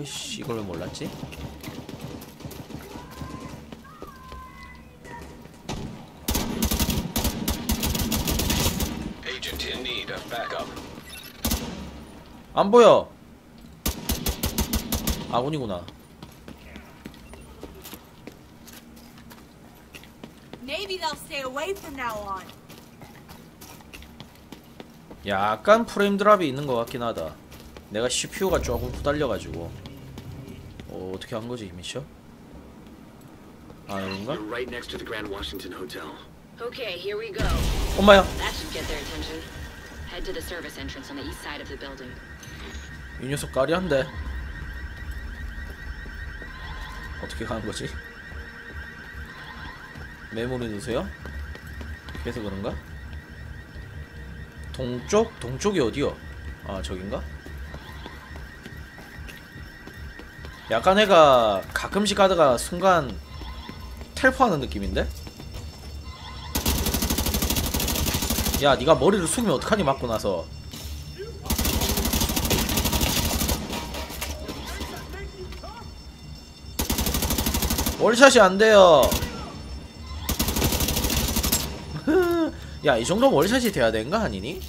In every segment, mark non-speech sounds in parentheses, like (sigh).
아이씨 이걸 왜 몰랐지? Agent in need of backup. 안 보여. 아군이구나. Maybe they'll stay away from now on. 약간 프레임 드랍이 있는 것 같긴 하다. 내가 CPU가 조금 후달려가지고. 어, 어떻게 한 거지, 미션? 아, 이런가? You're right next to the Grand Washington Hotel. Okay, here we go. 엄마야! That should get their attention. Head to the service entrance on the east side of the building. 이 녀석 까리한데. 어떻게 가는 거지? 메모리 넣으세요? 그래서 그런가? 동쪽? 동쪽이 어디요? 아 저긴가? 약간 애가 가끔씩 가다가 순간 텔포하는 느낌인데? 야 니가 머리를 숙이면 어떡하니 맞고 나서 월샷이 안 돼요. (laughs) 야, 이 정도면 월샷이 돼야 되는 거 아니니?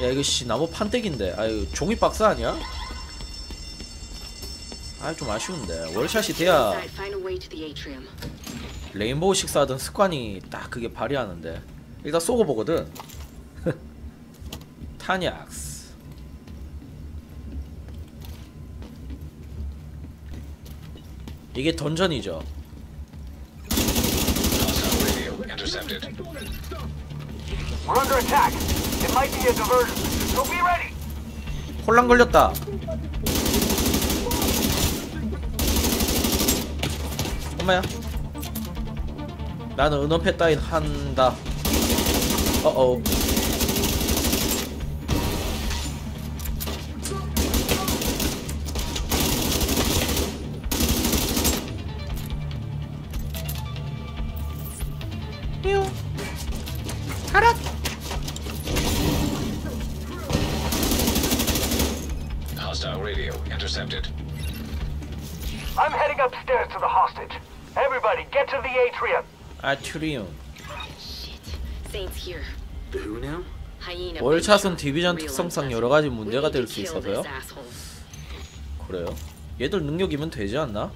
야, 이거 씨 나무 판때기인데. 아유, 종이 박스 아니야? 아, 좀 아쉬운데. 월샷이 돼야. 레인보우 식사하던 습관이 딱 그게 발휘하는데. 일단 쏘고 보거든. 타니악스. 이게 던전이죠. 혼란 걸렸다. 엄마야. 나는 은원패 따윈 한다. 어어. 아트리움. 월차선 디비전 특성상 unpleasant. 여러 가지 We 문제가 될 수 있어서요. 그래요? 얘들 능력이면 되지 않나?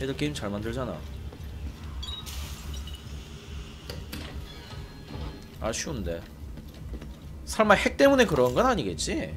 얘들 게임 잘 만들잖아. 아쉬운데. 설마 핵 때문에 그런 건 아니겠지?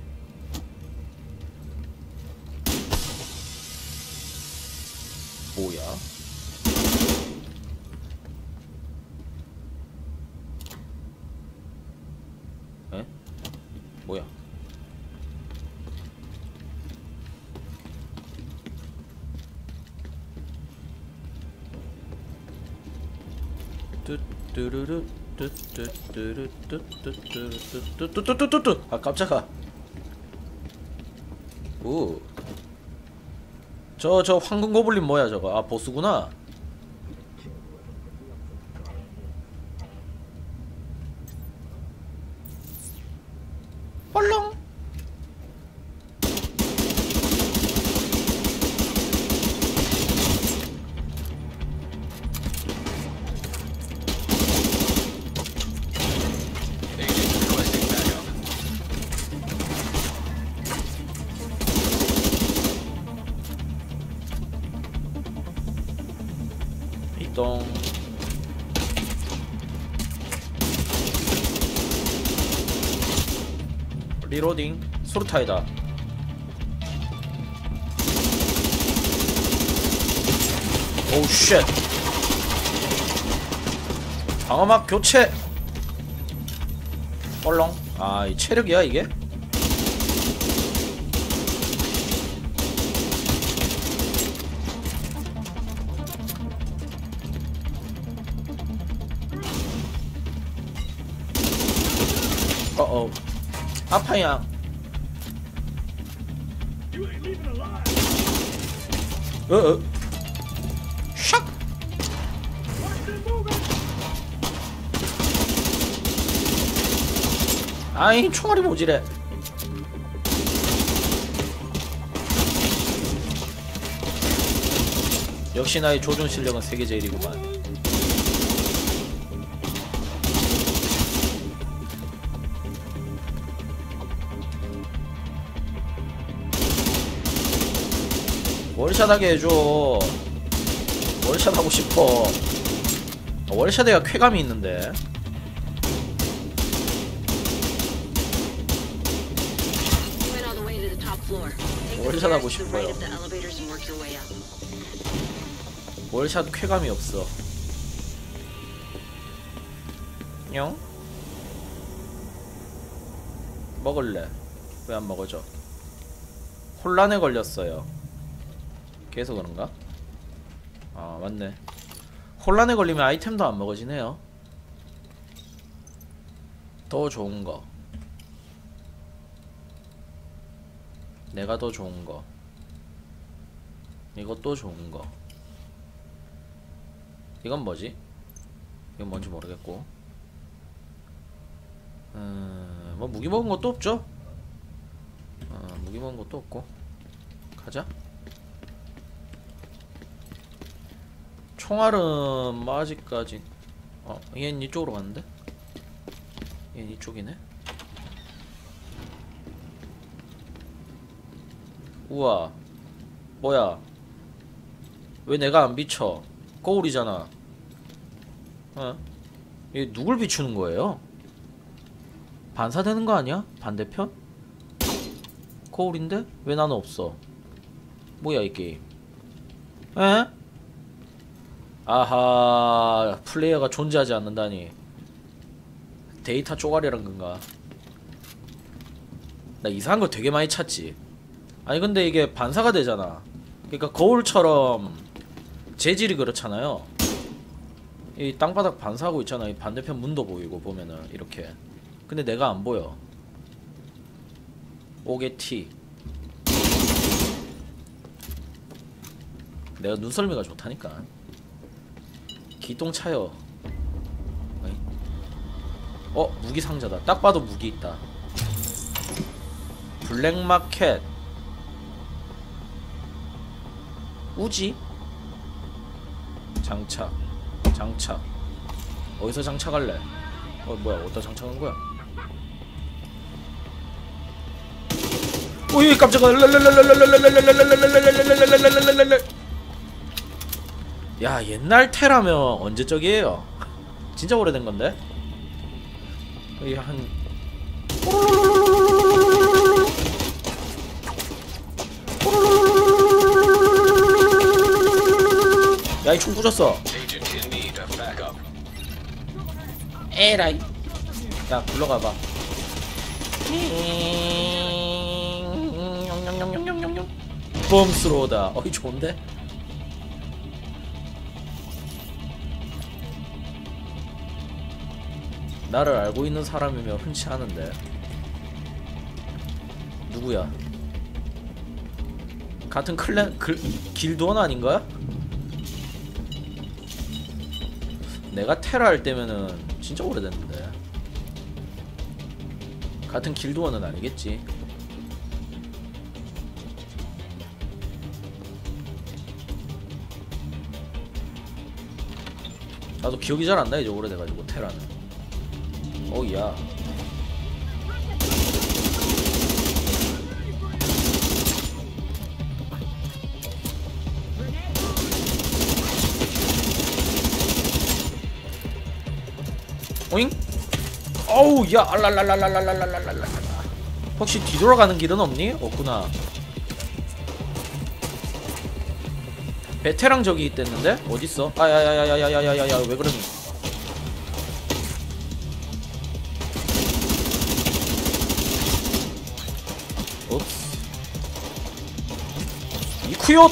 뚜뚜뚜루 뚜뚜뚜루 뚜뚜뚜뚜뚜뚜 아 깜짝아 오저 저 황금 고블린 뭐야 저거 아 보스구나 리로딩 수루타이다. 오우 쉣. 방어막 교체. 뻘렁. 아이 체력이야 이게? 어어 아파야. 어어. 샥! 아이 총알이 뭐지래? 역시 나의 조준 실력은 세계 제일이구만. 월샷하게 해줘. 월샷하고 싶어. 아, 월샷에가 쾌감이 있는데. You went all the way to the top floor. Take the 월샷 하고 stairs to the right 싶어요. 월샷 쾌감이 없어. 영? 먹을래? 왜 안 먹어져? 혼란에 걸렸어요. 계속 그런가? 아 맞네. 혼란에 걸리면 아이템도 안 먹어지네요. 더 좋은 거. 내가 더 좋은 거. 이것도 좋은 거. 이건 뭐지? 이건 뭔지 모르겠고 음... 뭐 무기 먹은 것도 없죠? 어, 무기 먹은 것도 없고 가자 총알은 뭐 아직까지 어? 얘는 이쪽으로 갔는데? 얘는 이쪽이네? 우와 뭐야 왜 내가 안 비쳐 거울이잖아. 어? 이게 누굴 비추는 거예요? 반사되는 거 아니야? 반대편? 거울인데? 왜 나는 없어? 뭐야 이 게임? 에? 아하 플레이어가 존재하지 않는다니 데이터 쪼가리란 건가? 나 이상한 거 되게 많이 찾지 아니 근데 이게 반사가 되잖아 그러니까 거울처럼 재질이 그렇잖아요. 이 땅바닥 반사하고 있잖아. 이 반대편 문도 보이고 보면은 이렇게. 근데 내가 안 보여. 오게티. 내가 눈썰미가 좋다니까. 기똥 차요. 어이? 어 무기 상자다. 딱 봐도 무기 있다. 블랙마켓. 우지? 장착 장착 어디서 장착할래? 어 뭐야 어디다 장착한 거야? 오이 깜짝아 야 옛날 테라면 언제 적이에요? 진짜 오래된 건데? 거의 한총 in need of backup. 에라이 야 불러가봐 봄스로다 어이 좋은데? 나를 알고 있는 사람이면 흔치 않은데 누구야? 같은 클랜 글, 길드원 아닌가? 내가 테라 할 때면은 진짜 오래됐는데 같은 길드원은 아니겠지 나도 기억이 잘 안 나 이제 오래돼가지고 테라는 어이야 오잉? 어우 야 알랄랄랄랄랄랄랄랄랄라 혹시 뒤돌아가는 길은 없니? 없구나 베테랑 저기 있댔는데? 어딨어? 아야야야야야야야야 왜 그러니 옵스 이쿠요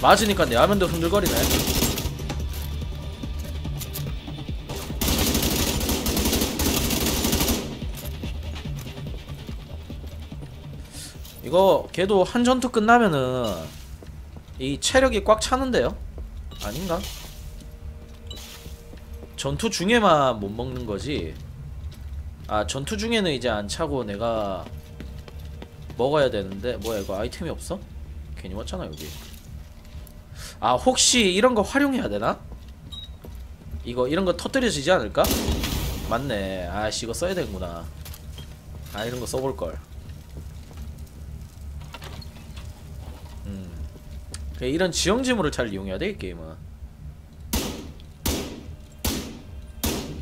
맞으니까 내 화면도 흔들거리네 이거 걔도 한 전투 끝나면은 이 체력이 꽉 차는데요? 아닌가? 전투 중에만 못 먹는 거지 아 전투 중에는 이제 안 차고 내가 먹어야 되는데 뭐야 이거 아이템이 없어? 괜히 왔잖아 여기 아 혹시 이런 거 활용해야 되나? 이거 이런 거 터뜨려지지 않을까? 맞네 아씨 이거 써야 되는구나 아 이런 거 써볼걸 음 그래, 이런 지형지물을 잘 이용해야 돼 이 게임은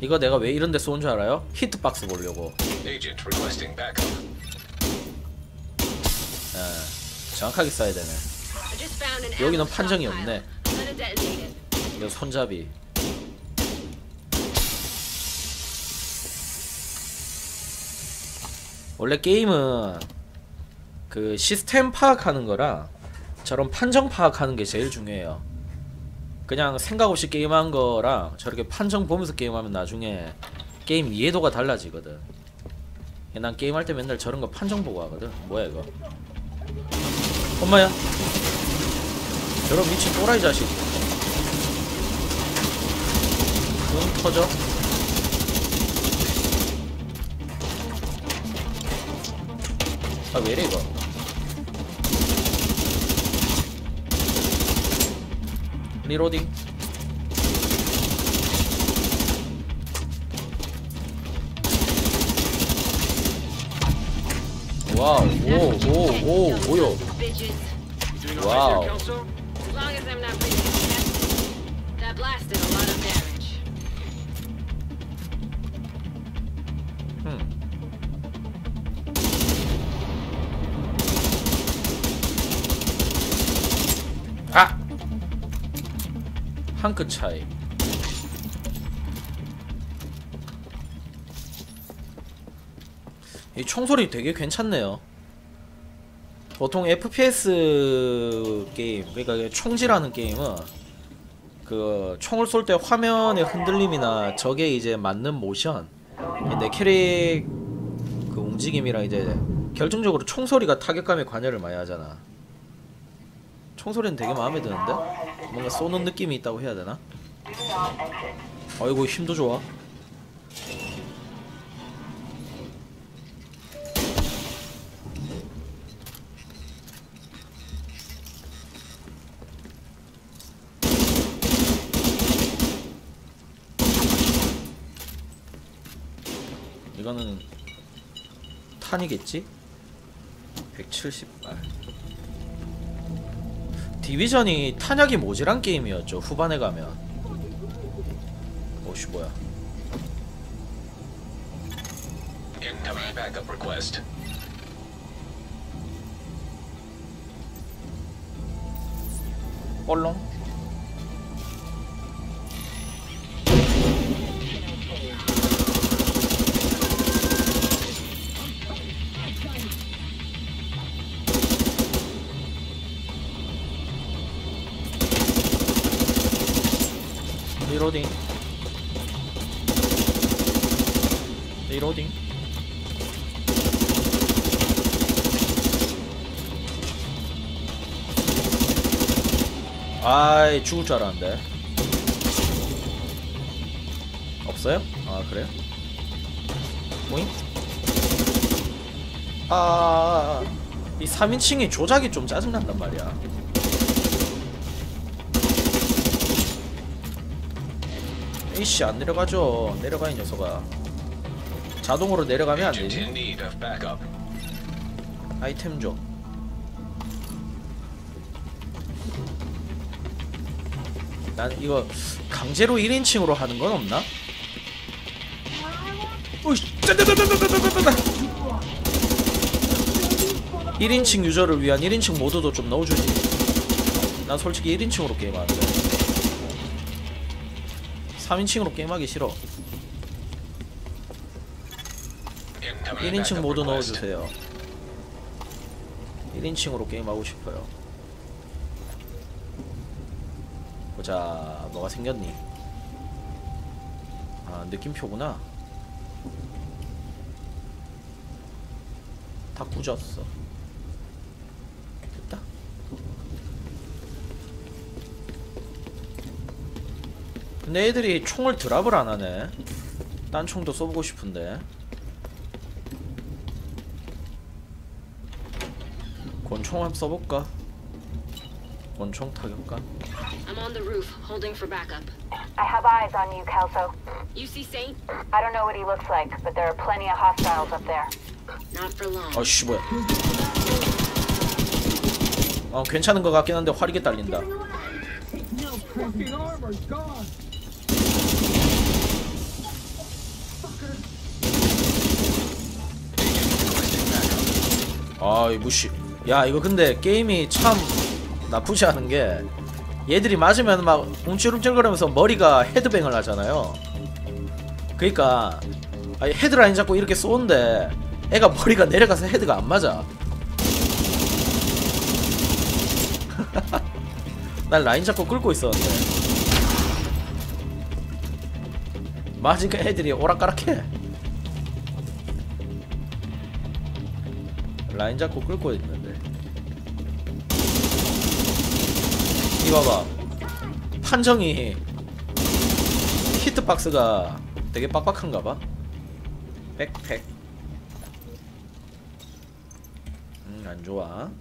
이거 내가 왜 이런 데쏜줄 알아요? 히트박스 보려고. 예, 정확하게 쏴야 되네 여기는 판정이. 없네. 이거 손잡이 원래 게임은 그 시스템 파악하는 거랑 저런 판정 파악하는 게 제일 중요해요. 그냥 생각 없이 게임한 거랑 저렇게 판정 보면서 게임하면 나중에 게임 이해도가 달라지거든. 난 게임할 때 맨날 저런 거 판정 보고 하거든. 뭐야 이거? 엄마야? 저런 미친 또라이 자식. 응 터져? 아 왜이래 이거 리로딩. 와우 오오오 Bitches. 와우 한 끗 차이. 이 총소리 되게 괜찮네요. 보통 FPS 게임, 그러니까 총질하는 게임은 그 총을 쏠 때 화면의 흔들림이나 적에 이제 맞는 모션, 내 캐릭 그 움직임이랑 이제 결정적으로 총소리가 타격감에 관여를 많이 하잖아. 총소리는 되게 마음에 드는데? 뭔가 쏘는 느낌이 있다고 해야 되나? 아이고 힘도 좋아 이거는 탄이겠지? 170발 디비전이 탄약이 모자란 게임이었죠 후반에 가면. 오씨 뭐야. 뻘렁 리로딩 리로딩 아이 죽을 줄 알았는데 없어요? 아 그래요? 뭐잉? 아이 3인칭이 조작이 좀 짜증난단 말이야 이씨 안 내려가죠 내려가 이 녀석아 자동으로 내려가면 안 되지. 아이템 좀 난 이거 강제로 1인칭으로 하는 건 없나? 오이씨, 짜자자자자자자자. 1인칭 유저를 위한 1인칭 모드도 좀 넣어주지 난 솔직히 1인칭으로 게임하는데 3인칭으로 게임하기 싫어. Incoming 1인칭 backup 모드. 넣어주세요. 1인칭으로 게임하고 싶어요. 보자 뭐가 생겼니? 아 느낌표구나. 다 꾸졌어 근데 애들이 총을 드랍을 안하네 딴 총도 쏘보고 싶은데 권총 한번 써볼까? 권총 타격감 I'm on the roof, holding for backup. I have eyes on you, Kelso. You see Saint? I don't know what he looks like, but there are plenty of hostiles up there. Not for long. 아씨 뭐야? 어 괜찮은 것 같긴 한데 화리게 딸린다. 아이 무시. 야 이거 근데 게임이 참 나쁘지 않은 게 얘들이 맞으면 막 움찔움찔거리면서 머리가 헤드뱅을 하잖아요. 그니까 아니 헤드 라인 잡고 이렇게 쏘는데 애가 머리가 내려가서 헤드가 안 맞아. (laughs) 난 라인 잡고 끌고 있었는데. 맞으니까 애들이 오락가락해 라인 잡고 끌고 있는데. 이봐봐. 판정이 히트박스가 되게 빡빡한가봐. 백팩. 음 안좋아.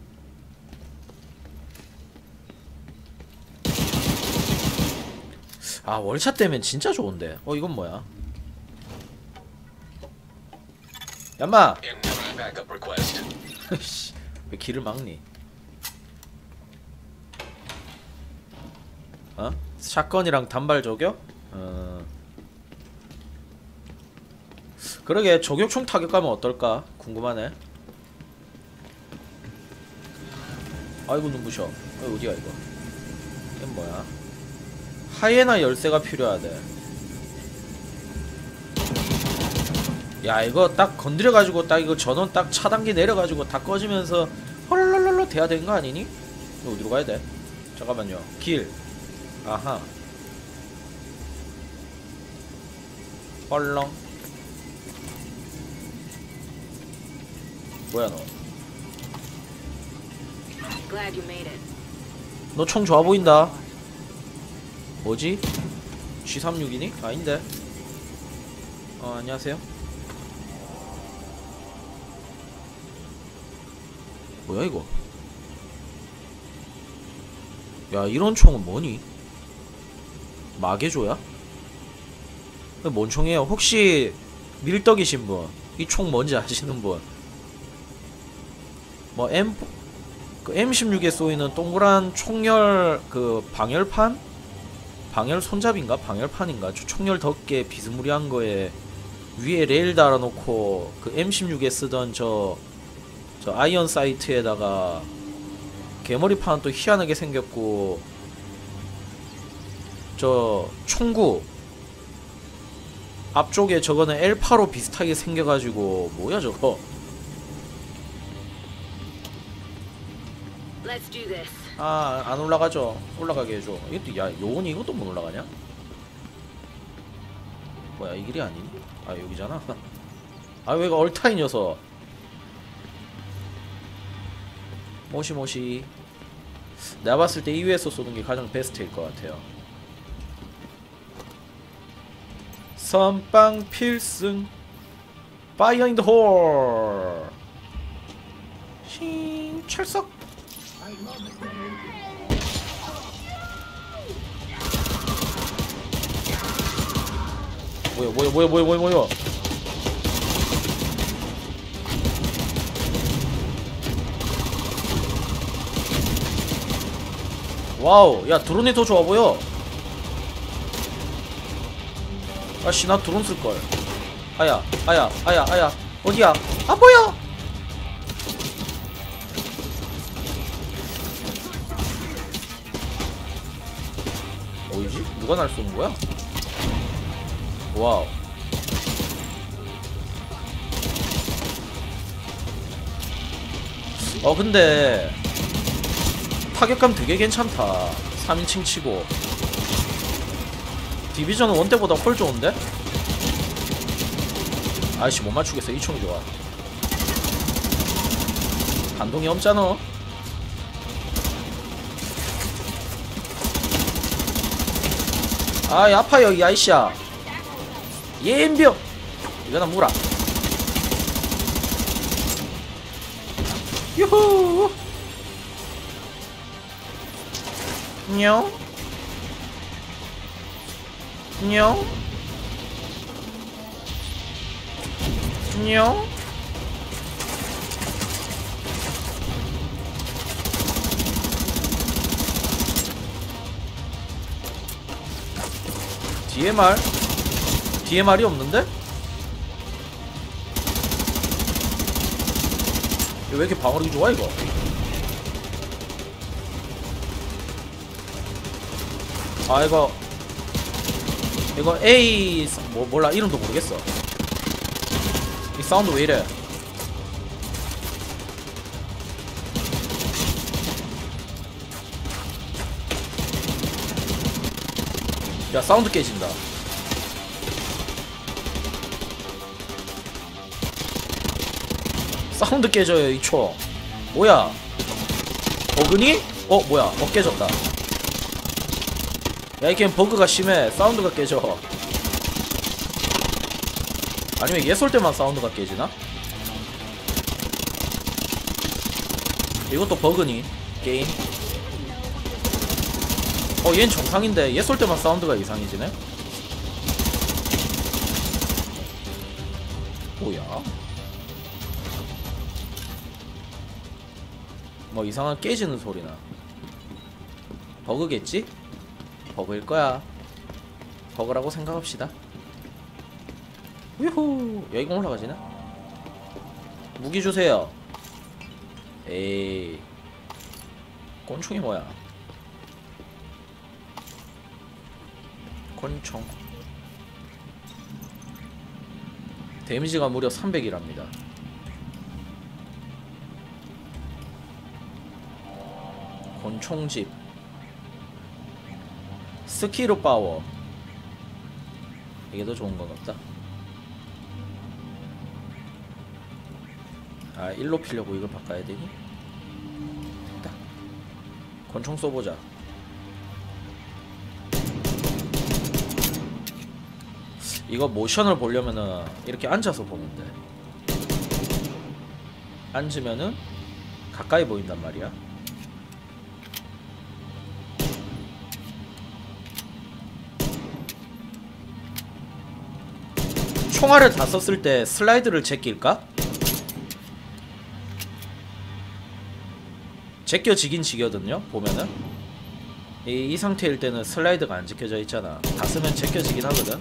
아 월차 때면 진짜 좋은데. 어 이건 뭐야? 얌마 (laughs) 왜 길을 막니? 어? 샷건이랑 단발 저격? 어. 그러게 저격총 타격감은 어떨까? 궁금하네. 아이고 눈부셔. 어, 어디야 이거? 이건 뭐야? 하이에나 열쇠가 필요하대. 야 이거 딱 건드려가지고 딱 이거 전원 딱 차단기 내려가지고 다 꺼지면서 헐랄랄랄 돼야 되는 거 아니니? 어디로 가야 돼? 잠깐만요 길 아하 헐렁 뭐야 너? 너 총 좋아 보인다 뭐지? G36이니? 아닌데 어 안녕하세요 뭐야 이거 야 이런 총은 뭐니? 마개조야? 뭔 총이에요? 혹시 밀떡이신 분? 이 총 뭔지 아시는 분? 뭐 M 그 M16에 쏘이는 동그란 총열 그 방열판? 방열 손잡인가? 방열판인가? 저 총열 덮개 비스무리한 거에 위에 레일 달아놓고 그 M16에 쓰던 저, 저 아이언 사이트에다가 개머리판 또 희한하게 생겼고 저 총구 앞쪽에 저거는 L8로 비슷하게 생겨가지고 뭐야 저거. 아, 안 올라가죠. 올라가게 해줘. 이것도, 야, 요원이 이것도 못 올라가냐? 뭐야, 이 길이 아니니? 아, 여기잖아. (laughs) 아, 왜 이거 얼타인 녀석. 모시모시. 내가 봤을 때 이 위에서 쏘는 게 가장 베스트일 것 같아요. 선빵 필승. 파이어 인더 홀. 신 철석. 뭐야 뭐야 뭐야 뭐야 뭐야 와우 야 드론이 더 좋아 보여 아씨 나 드론 쓸걸 아야 아야 아야 아야 어디야 아 뭐야 어디지? 누가 날 쏘는 거야? 와우. 어 근데 타격감 되게 괜찮다. 3인칭 치고 디비전은 원 때보다 훨 좋은데? 아이씨 못 맞추겠어 이 총이 좋아. 반동이 없잖아. 아이 아파요 이 아이씨야. 예인병 이거나 물어 유후 냥 뒤에 말? 뒤에 말이 없는데? 왜 이렇게 방어력이 좋아 이거? 아 이거 이거 A 사- 뭐 몰라 이름도 모르겠어. 이 사운드 왜 이래? 야 사운드 깨진다. 사운드 깨져요 이 초. 뭐야? 버그니? 어 뭐야? 어 깨졌다. 야, 이 게임 버그가 심해. 사운드가 깨져. 아니면 얘 쏠 때만 사운드가 깨지나? 이것도 버그니? 게임? 어, 얜 정상인데 얘 쏠 때만 사운드가 이상해지네? 뭐야? 뭐 이상한 깨지는 소리나. 버그겠지? 버그일 거야. 버그라고 생각합시다. 유후 여기가 올라가지나? 무기 주세요. 에이 곤충이 뭐야? 곤충. 데미지가 무려 300이랍니다. 곤충집. 스키로 파워. 이게 더 좋은 건 없다. 아 일로 피려고 이걸 바꿔야 되니? 됐다. 권총 쏘보자. 이거 모션을 보려면은 이렇게 앉아서 보는데 앉으면은 가까이 보인단 말이야 총알을 다 썼을 때 슬라이드를 제낄까? 제껴지긴 지거든요 보면은 이, 이 상태일 때는 슬라이드가 안 제껴져 있잖아 다 쓰면 제껴지긴 하거든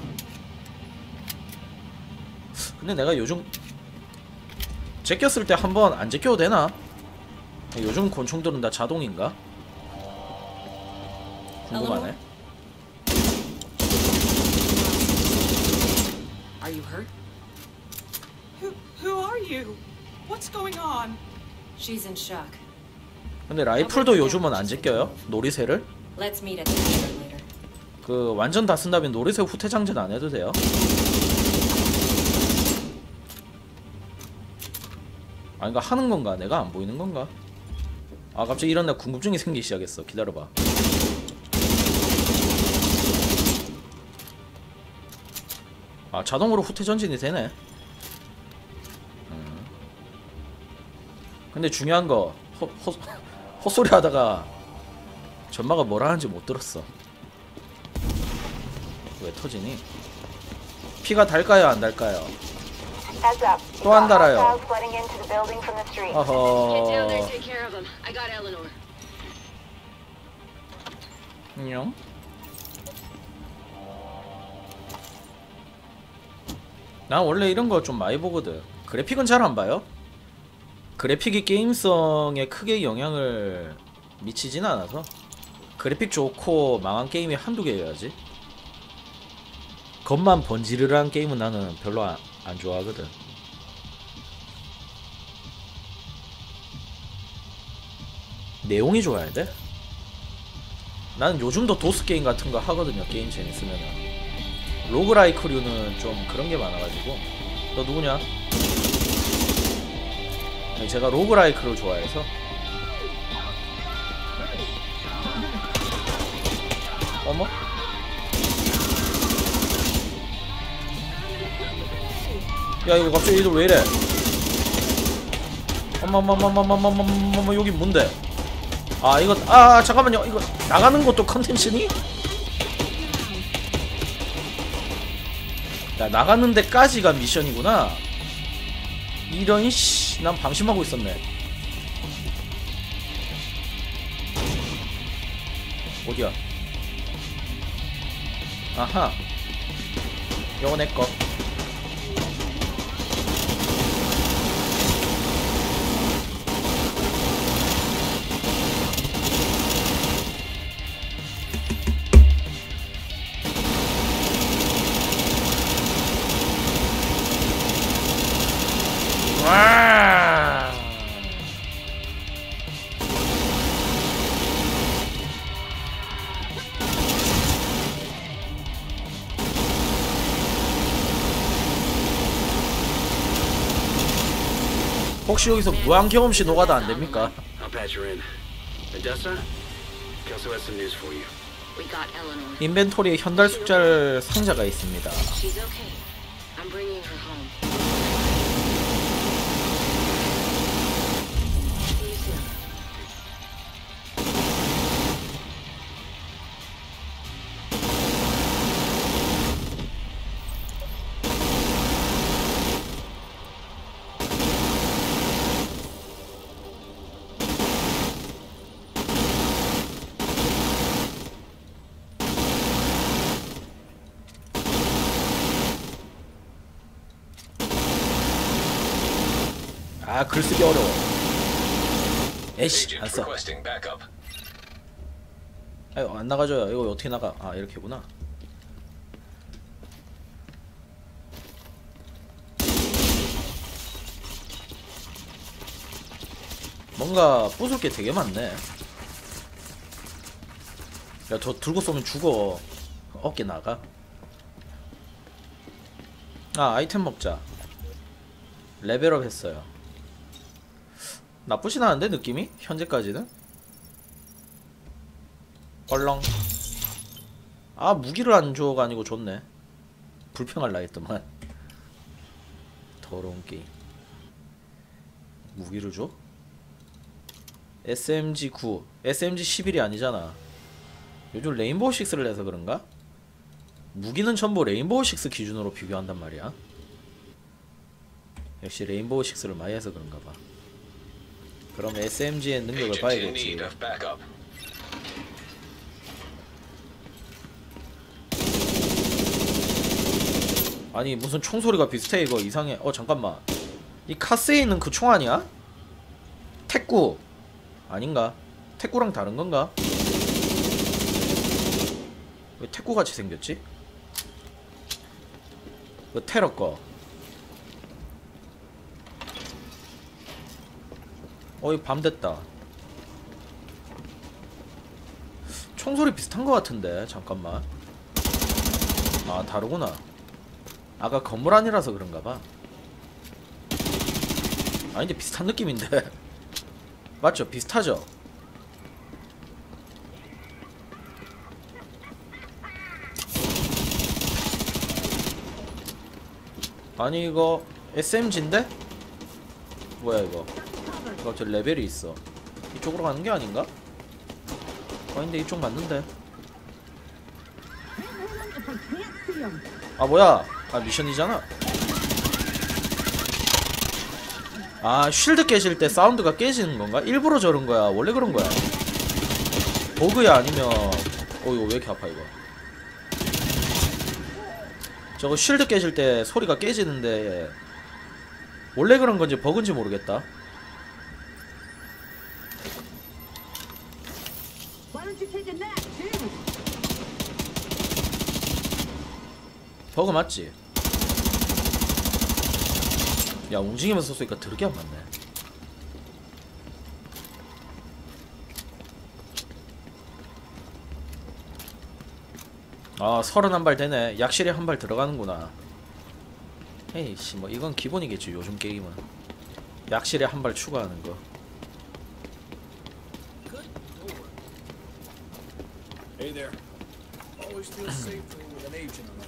근데 내가 요즘 제꼈을 때 한 번 안 제껴도 되나? 요즘 곤충들은 다 자동인가? 궁금하네 Are you hurt? Who who are you? What's going on? She's in shock. 근데 라이플도 요즘은 안 제껴요? 놀이새를? Let's meet at the theater later. 그 완전 다 쓴다면 놀이새 후퇴 장전 안 해도 돼요? 아 이거 하는 건가? 내가 안 보이는 건가? 아 갑자기 이런 데 궁금증이 생기기 시작했어 기다려봐 아 자동으로 후퇴 전진이 되네 음. 근데 중요한 거 헛, 헛, (laughs) 헛소리 하다가 전마가 뭐라 하는지 못 들었어 왜 터지니? 피가 달까요 안 달까요? 또 안 달아요. Into the 난 원래 이런 거 좀 많이 보거든 그래픽은 잘 안 봐요 그래픽이 게임성에 크게 영향을 미치진 않아서 그래픽 좋고 망한 게임이 한두 개여야지 겉만 번지르르한 게임은 나는 별로 안, 안 좋아하거든 내용이 좋아야 돼? 나는 요즘도 도스 게임 같은 거 하거든요. 게임 재밌으면은. 로그라이크류는 좀 그런 게 많아가지고. 너 누구냐? 제가 로그라이크를 좋아해서. 어머? 야 이거 갑자기 이들 왜 이래? 어머 어머 어머 어머 어머 어머 어머 여기 뭔데? 아 이거 아 잠깐만요 이거 나가는 것도 컨텐츠니? 야 나가는 데까지가 미션이구나. 이런 씨난 방심하고 있었네. 어디야? 아하. 요거 내꺼 혹시 여기서 무한 경험 시 노가다 안 됩니까? I'll patch her in. Odessa? Kelso has some news for you. We got Eleanor. 인벤토리에 현달 숙절 상자가 있습니다. 아 글쓰기 어려워. 에이씨 Agent 안 써. requesting backup. 아유 안 나가줘요. 이거 어떻게 나가? 아 이렇게구나. 뭔가 부술 게 되게 많네. 야 저 들고 쏘면 죽어. 어깨 나가. 아 아이템 먹자. 레벨업 했어요. 나쁘진 않은데 느낌이? 현재까지는? 얼렁 아 무기를 안 줘가 아니고 좋네 불평할라 했더만 더러운 게임 무기를 줘? SMG 9 SMG 11이 아니잖아 요즘 레인보우 6를 내서 그런가? 무기는 전부 레인보우 6 기준으로 비교한단 말이야 역시 레인보우 6를 많이 해서 그런가 봐 그럼 SMG의 능력을 봐야겠지. 아니 무슨 총소리가 비슷해 이거 이상해 어 잠깐만 이 카스에 있는 그 총 아니야? 택구 아닌가? 택구랑 다른 건가? 왜 택구 같이 생겼지? 그 테러 거 어이 밤 됐다 총소리 비슷한 거 같은데 잠깐만 아 다르구나 아까 건물 안이라서 그런가 봐. 아닌데 비슷한 느낌인데. (laughs) 맞죠? 비슷하죠? 아니 이거 SMG인데? 뭐야 이거? 이거 저 레벨이 있어. 이쪽으로 가는 게 아닌가? 아닌데 이쪽 맞는데. 아 뭐야? 아 미션이잖아. 아 쉴드 깨질 때 사운드가 깨지는 건가? 일부러 저런 거야. 원래 그런 거야. 버그야 아니면 어 이거 왜 이렇게 아파 이거? 저거 쉴드 깨질 때 소리가 깨지는데 원래 그런 건지 버그인지 모르겠다. 버그 맞지? 야 움직이면서 쏘니까 더럽게 안 맞네 아 서른 한 발 되네 약실에 한 발 들어가는구나 에이씨 뭐 이건 기본이겠지 요즘 게임은 약실에 한 발 추가하는 거 Hey there. Always feels safer with an agent around.